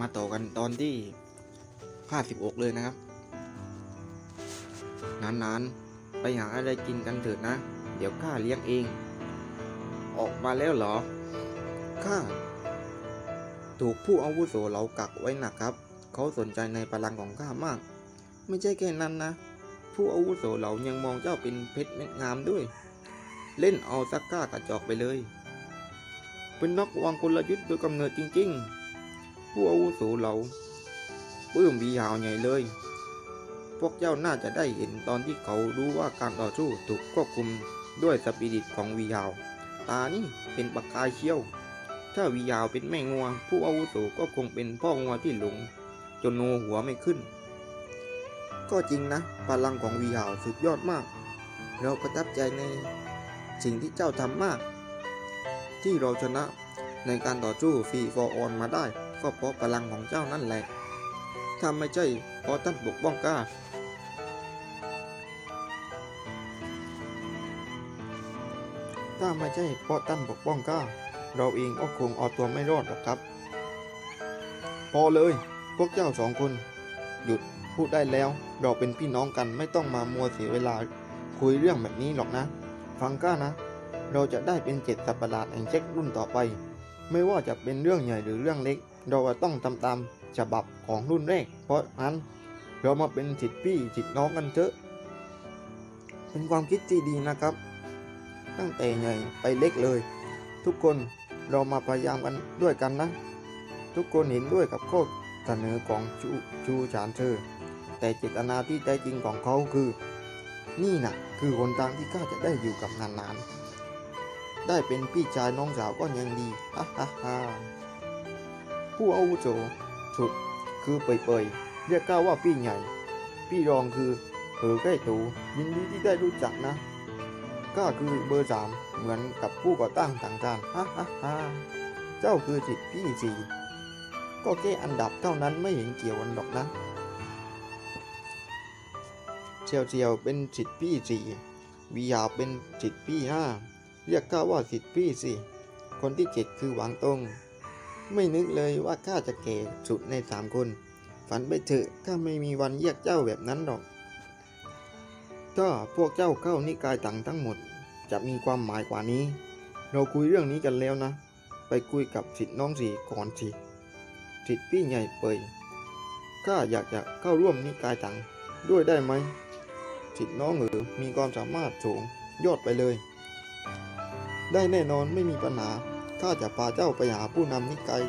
มาต่อกันตอนที่56เลยนะครับ นานๆ ไปหาอะไรกินกันเถิดนะ เดี๋ยวข้าเลี้ยงเอง ออกมาแล้วเหรอ ข้า ถูกผู้อาวุโสเหลากักไว้หนักครับ เขาสนใจในพลังของข้ามาก ไม่ใช่แค่นั้นนะ ผู้อาวุโสเหลายังมองเจ้าเป็นเพชรเม็ดงามด้วย เล่นเอาซักก้ากระจอกไปเลย เป็นนักวางกลยุทธ์โดยกำเนิดจริง ๆ ผู้อาวุโสเหลาปลื้มวีหาวใหญ่เลย พวกเจ้าน่าจะได้เห็นตอนที่เขารู้ว่าการต่อสู้ถูกควบคุมด้วยสปิริตของวีหาว ตานี่เป็นปากกายเชี่ยว ถ้าวีหาวเป็นแม่งัว ผู้อาวุโสก็คงเป็นพ่องัวที่หลง จนโนหัวไม่ขึ้น ก็จริงนะ พลังของวีหาวสุดยอดมาก เราประทับใจในสิ่งที่เจ้าทำมาก ที่เราชนะในการต่อสู้ฟรีฟอร์ออนมาได้ ก็เพราะพลังของเจ้านั่นแหละ ถ้าไม่ใช่เพราะท่านปกป้องก้าถ้าไม่ใช่เพราะท่านปกป้องก้าเราเองก็คงเอาตัวไม่รอดหรอกครับ พอเลย พวกเจ้าสองคน หยุดพูดได้แล้ว เราเป็นพี่น้องกันไม่ต้องมามัวเสียเวลาคุยเรื่องแบบนี้หรอกนะ ฟังก้านะ เราจะได้เป็นเจ็ดสัประหลาดแห่งเช็ครุ่นต่อไป ไม่ว่าจะเป็นเรื่องใหญ่หรือเรื่องเล็ก เราต้องทำตามฉบับของรุ่นแรก เพราะนั้นเรามาเป็นจิตพี่จิตน้องกันเถอะ เป็นความคิดที่ดีนะครับ ตั้งแต่ใหญ่ไปเล็กเลย ทุกคนเรามาพยายามกันด้วยกันนะ ทุกคนเห็นด้วยกับข้อเสนอของชูชูฉานเชอแต่เจตนาที่แท้จริงของเขาคือ นี่นะคือหนทางที่ข้าจะได้อยู่กับนานๆ ได้เป็นพี่ชายน้องสาวก็ยังดีฮ่าฮ่าฮ่า ผู้อาวุโสสุดคือเปยเปยๆเรียกก้าว่าพี่ใหญ่ พี่รองคือเผอใกล้ตูยินดีที่ได้รู้จักนะก้าคือเบอร์สามเหมือนกับผู้ก่อตั้งต่างชาติฮ่าฮ่าฮ่าเจ้าคือจิตพี่สี่ก็แค่อันดับเท่านั้นไม่เห็นเกี่ยวกันหรอกนะเชียวเชียวเป็นจิตพี่สี่วิยาเป็นจิตพี่ห้าเรียกข้าว่าสิทธิ์พี่สิคนที่เจ็ดคือหวังตง ไม่นึกเลยว่าข้าจะแก่สุดในสามคน ฝันไปเถอะข้าไม่มีวันเรียกเจ้าแบบนั้นหรอก ถ้าพวกเจ้าเข้านิกายต่างทั้งหมด จะมีความหมายกว่านี้ เราคุยเรื่องนี้กันแล้วนะ ไปคุยกับสิทธิ์น้องสีก่อนสิสิทธิ์พี่ใหญ่เปยข้าอยากจะเข้าร่วมนิกายต่างด้วยได้ไหมสิทธิ์น้องเอ๋อมีความสามารถสูงยอดไปเลย ได้แน่นอนไม่มีปัญหา ข้าจะพาเจ้าไปหาผู้นำนิกาย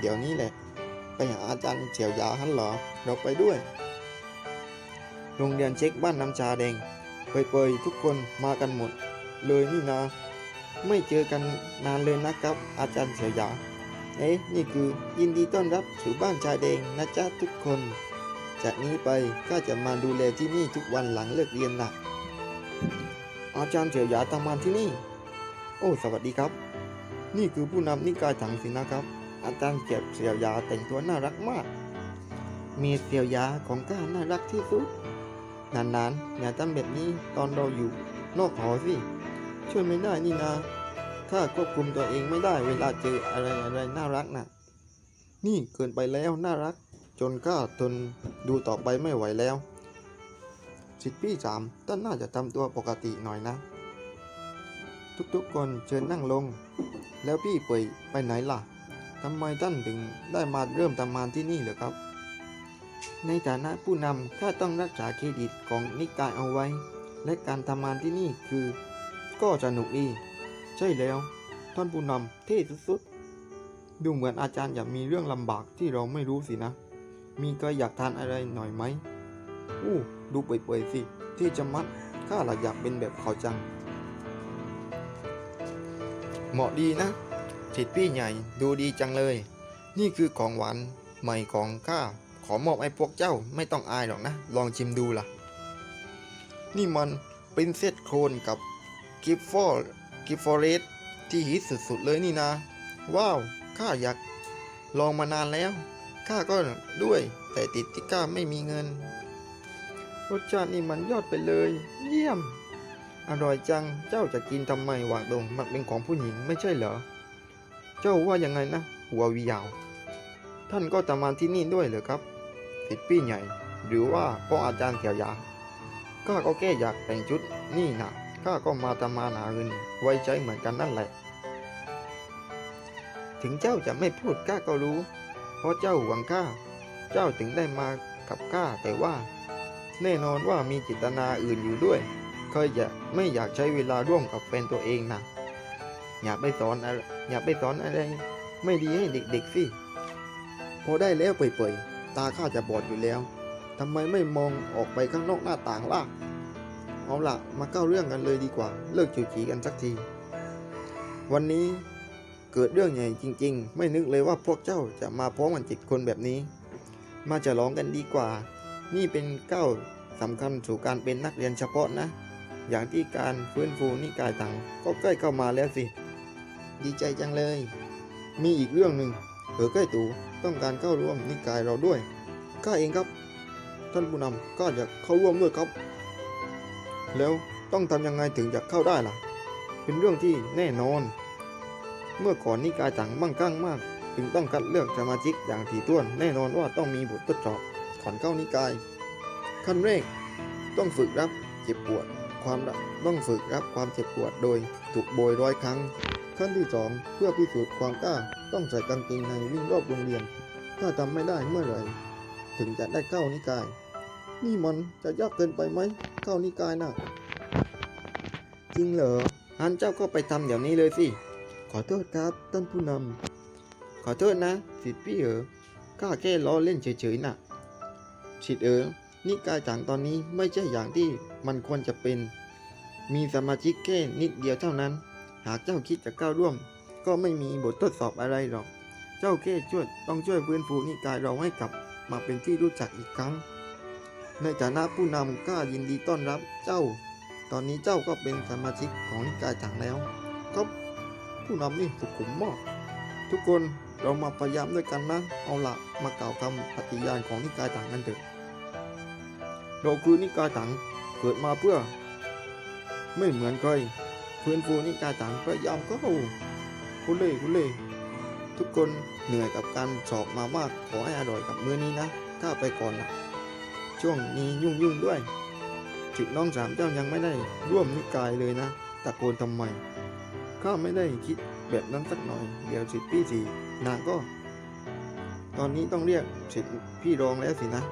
เดี๋ยวนี้แหละ ไปหาอาจารย์เฉียวยาฮันเหรอ เราไปด้วย โรงเรียนเช็คบ้านน้ำชาแดงเปยๆทุกคนมากันหมด เลยนี่นาไม่เจอกันนานเลยนะครับ อาจารย์เฉียวยา เอ๊ะนี่คือยินดีต้อนรับสู่บ้านชาแดงนะจ๊ะทุกคน จากนี้ไปข้าจะมาดูแลที่นี่ทุกวันหลังเลิกเรียนนะอาจารย์เฉียวยาทำงานที่นี่ โอ้ สวัสดีครับ นี่คือผู้นำนิกายถังสินะครับ อาจารย์เจ็บเสียวยาแต่งตัวน่ารักมาก มีเสียวยาของข้าน่ารักที่สุด นานๆอย่าทำแบบนี้ตอนเราอยู่ นอกหอสิ ช่วยไม่ได้นี่นาข้าควบคุมตัวเองไม่ได้เวลาเจออะไรอะไรน่ารักนะ่ะ นี่เกินไปแล้วน่ารัก จนข้าทนดูต่อไปไม่ไหวแล้วสิทธิพี่สามท่านน่าจะทำตัวปกติหน่อยนะ ทุกๆคนเชิญนั่งลง แล้วพี่ป่ยไปไหนล่ะทำไมท่านถึงได้มาเริ่มทำงานที่นี่เหรอครับ ในฐานะผู้นำข้าต้องรักษาเครดิตของนิกายเอาไว้ และการทำงานที่นี่คือ ก็สนุกดี ใช่แล้ว ท่านผู้นำเท่สุดๆ ดูเหมือนอาจารย์อยากมีเรื่องลำบากที่เราไม่รู้สินะ มีใครอยากทานอะไรหน่อยไหมอู้ดูเปื่อยๆสิ ที่จะมัดข้าละอยากเป็นแบบเขาจัง เหมาะดีนะสิทธิ์พี่ใหญ่ดูดีจังเลย นี่คือของหวานใหม่ของข้าขอมอบให้พวกเจ้าไม่ต้องอายหรอกนะ ลองชิมดูล่ะ นี่มันเป็นเซตโครนกับกิฟฟอร์กิฟฟอร์เรสที่ฮิตสุดๆเลยนี่นะว้าวข้าอยากลองมานานแล้วข้าก็ด้วยแต่ติดที่ข้าไม่มีเงิน รสชาตินี่มันยอดไปเลย เยี่ยม อร่อยจัง เจ้าจะกินทำไมหวางตรงมันเป็นของผู้หญิงไม่ใช่เหรอ เจ้าว่ายังไงนะ หัววียาว ท่านก็ทำงาที่นี่ด้วยเหรอครับสิทธิ์พี่ใหญ่ หรือว่าพ่ออาจารย์เสียวยาข้าก็แค่อยากแต่งชุดนี่นะข้าก็มาทำมาหาเงินไว้ใช้เหมือนกันนั่นแหละ ถึงเจ้าจะไม่พูดข้าก็รู้ เพราะเจ้าหวังข้า เจ้าถึงได้มากับข้าแต่ว่า แน่นอนว่ามีจิตนาอื่นอยู่ด้วย เคยจะไม่อยากใช้เวลาร่วมกับแฟนตัวเองนะอย่าไปสอนอะไรอย่าไปสอนอะไร ไม่ดีให้เด็กๆสิพอได้แล้วเปื่อยๆตาข้าจะบอดอยู่แล้วทำไมไม่มองออกไปข้างนอกหน้าต่างล่ะเอาละมาเข้าเรื่องกันเลยดีกว่า เลิกจูจีกันสักที วันนี้เกิดเรื่องใหญ่จริง ๆ ไม่นึกเลยว่าพวกเจ้าจะมาพร้อมกันจิตคนแบบนี้ มาฉลองกันดีกว่า นี่เป็นก้าวสำคัญสู่การเป็นนักเรียนเฉพาะนะ อย่างที่การฟื้นฟูนิกายต่างก็ใกล้เข้ามาแล้วสิ ดีใจจังเลย มีอีกเรื่องหนึ่งเผอใกล้ตูต้องการเข้าร่วมนิกายเราด้วยข้าเองครับ ท่านผู้นำก็อยากเข้าร่วมด้วยครับ แล้วต้องทำยังไงถึงจะเข้าได้ล่ะ เป็นเรื่องที่แน่นอน เมื่อก่อนนิกายต่างมั่งคั่งมาก จึงต้องคัดเลือกสมาชิกอย่างถี่ถ้วน แน่นอนว่าต้องมีบททดสอบก่อนเข้านิกาย ขั้นแรกต้องฝึกรับเจ็บปวด ความต้องฝึกรับความเจ็บปวดโดยถูกโบยร้อยครั้ง ขั้นที่สองเพื่อพิสูจน์ความกล้าต้องใส่กางเกงในวิ่งรอบโรงเรียน ถ้าทำไม่ได้เมื่อไหร่ ถึงจะได้เข้านิกาย นี่มันจะยากเกินไปไหมเข้านิกายน่ะจริงเหรอฮันเจ้าก็ไปทำเดี๋ยวนี้เลยสิ ขอโทษครับท่านผู้นำขอโทษนะ สิทธิ์พี่เอ๋อข้าแค่ล้อเล่นเฉยๆน่ะสิทธิ์เอ๋อ นิกายต่างตอนนี้ไม่ใช่อย่างที่มันควรจะเป็น มีสมาชิกแค่นิดเดียวเท่านั้น หากเจ้าคิดจะก้าวร่วม ก็ไม่มีบททดสอบอะไรหรอก เจ้าแค่ช่วยต้องช่วยฟื้นฟูนิกายเราให้กลับมาเป็นที่รู้จักอีกครั้ง ในฐานะผู้นำข้ายินดีต้อนรับเจ้า ตอนนี้เจ้าก็เป็นสมาชิกของนิกายต่างแล้วครับผู้นำนี่สุขุมมากทุกคนเรามาพยายามด้วยกันนะ เอาละมากล่าวคำปฏิญาณของนิกายต่างกันเถอะ เราคือนิกายต่างเกิดมาเพื่อ ไม่เหมือนใครฟื้นฟูนิกายต่างพยายามก็คุเล่คุเล่ทุกคนเหนื่อยกับการสอบมามากขอให้อร่อยกับมื้อนี้นะข้าไปก่อนนะช่วงนี้ยุ่งยุ่งด้วยจิตน้องสามเจ้ายังไม่ได้ร่วมนิกายเลยนะตะโกนทำไมข้าไม่ได้คิดแบบนั้นสักหน่อย เดี๋ยวสิทธิ์พี่สีนางก็ ตอนนี้ต้องเรียกสิทธิ์พี่รองแล้วสินะ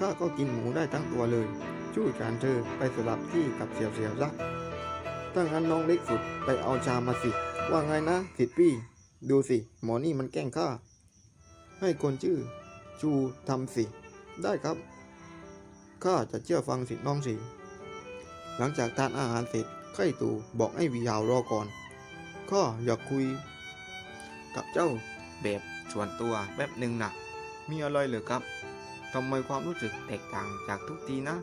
ข้าก็กินหมูได้ทั้งตัวเลย ช่วยการเธอไปสลับที่กับเสี่ยวเสี่ยวซะถ้างั้นน้องเล็กสุดไปเอาชามมาสิ ว่าไงนะสิทธิ์พี่ดูสิ หมอนี่มันแกล้งข้า ให้คนชื่อ ชูทำสิ ได้ครับ ข้าจะเชื่อฟังสิทธิ์น้องสิ หลังจากทานอาหารเสร็จไข่ตูบอกให้วียาวรอก่อน ข้าอยากคุย กับเจ้าแบบส่วนตัวแป๊บหนึ่งนะมีอะไรเหรอครับ ทำไมความรู้สึกแตกต่างจากทุกทีนะ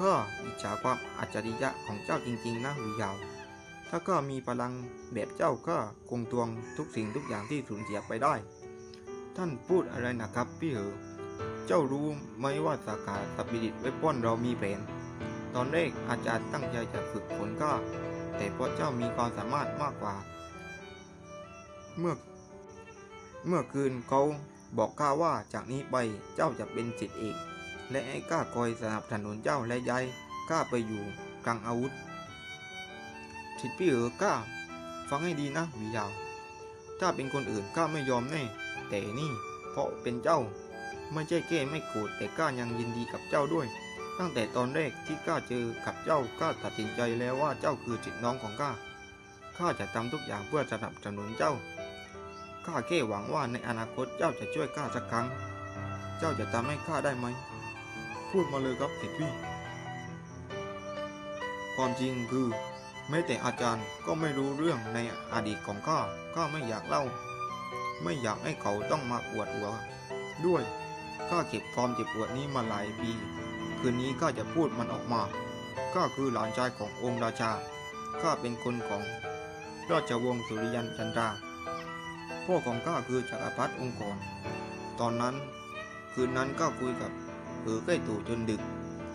ก็อิจฉาความอัจฉริยะของเจ้าจริง ๆ นะวียาว ถ้าก็มีพลังแบบเจ้าก็คงทวงทุกสิ่งทุกอย่างที่สูญเสียไปได้ท่านพูดอะไรนะครับพี่เหอเจ้ารู้ไหมว่าสาขาสปิริตเวปอนเรามีแผน ตอนแรกอาจารย์ตั้งใจจะฝึกฝนก็ แต่เพราะเจ้ามีความสามารถมากกว่า เมื่อ เมื่อคืนเขา บอกข้าว่าจากนี้ไปเจ้าจะเป็นสิทธิเอก และให้ข้าคอยสนับสนุนเจ้าและยายข้าไปอยู่กลางอาวุธสิทธิพี่เอ๋อข้าฟังให้ดีนะวิยาว ถ้าเป็นคนอื่นข้าไม่ยอมแน่ แต่นี่เพราะเป็นเจ้า ไม่ใช่แค่ไม่โกรธแต่ข้ายังยินดีกับเจ้าด้วย ตั้งแต่ตอนแรกที่ข้าเจอกับเจ้าข้าตัดสินใจแล้วว่าเจ้าคือจิตน้องของข้าข้าจะทำทุกอย่างเพื่อสนับสนุนเจ้า ข้าแค่หวังว่าในอนาคตเจ้าจะช่วยข้าสักครั้ง เจ้าจะทำให้ข้าได้ไหม พูดมาเลยครับสิทธิ์พี่ ความจริงคือแม้แต่อาจารย์ก็ไม่รู้เรื่องในอดีตของข้า ข้าไม่อยากเล่า ไม่อยากให้เขาต้องมาอวดหัว ด้วย ข้าเก็บความเจ็บปวดนี้มาหลายปี คืนนี้ข้าจะพูดมันออกมา ข้าคือหลานชายขององค์ราชา ข้าเป็นคนของราชวงศ์สุริยันจันทรา พ่อของข้าคือจักรพรรดิองค์กร ตอนนั้น คืนนั้นก็คุยกับเออใกล้ตู่จนดึก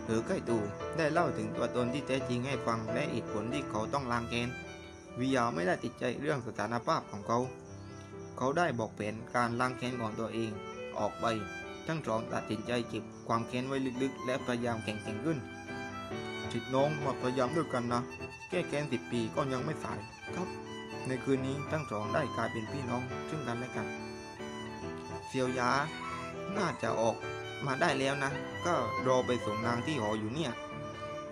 เออใกล้ตู่ได้เล่าถึงตัวตนที่แท้จริงให้ฟังและเหตุผลที่เขาต้องล้างแค้นวิยาไม่ได้ติดใจเรื่องสถานภาพของเขา เขาได้บอกแผนการล้างแค้นของตัวเอง ออกไป ทั้งสองตัดสินใจเก็บความแค้นไว้ลึกๆ และพยายามแข็งแกร่งขึ้นจิตน้องมาพยายามด้วยกันนะ แก้แค้นสิบปีก็ยังไม่สายครับ ในคืนนี้ทั้งสองได้กลายเป็นพี่น้องซึ่งกันและกัน เซียวยา น่าจะออกมาได้แล้วนะ ก็รอไปส่งนางที่หออยู่เนี่ย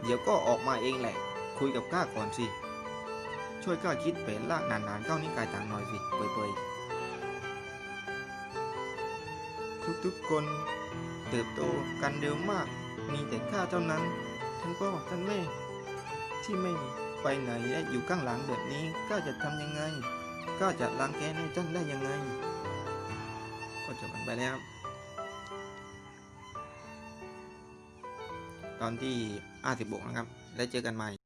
เดี๋ยวก็ออกมาเองแหละ คุยกับข้าก่อนสิ ช่วยข้าคิดแผนลากนานๆเข้านิกายต่างหน่อยสิ เปยๆ ทุกๆคน เติบโตกันเร็วมาก มีแต่ข้าเท่านั้น ท่านพ่อท่านแม่ ที่ไม่ ไปไหนและอยู่ข้างหลังแบบนี้ก็จะทำยังไง ก็จะล้างแค้นให้ท่านได้ยังไง ก็จบกันไปแล้ว ตอนที่56นะครับ แล้วเจอกันใหม่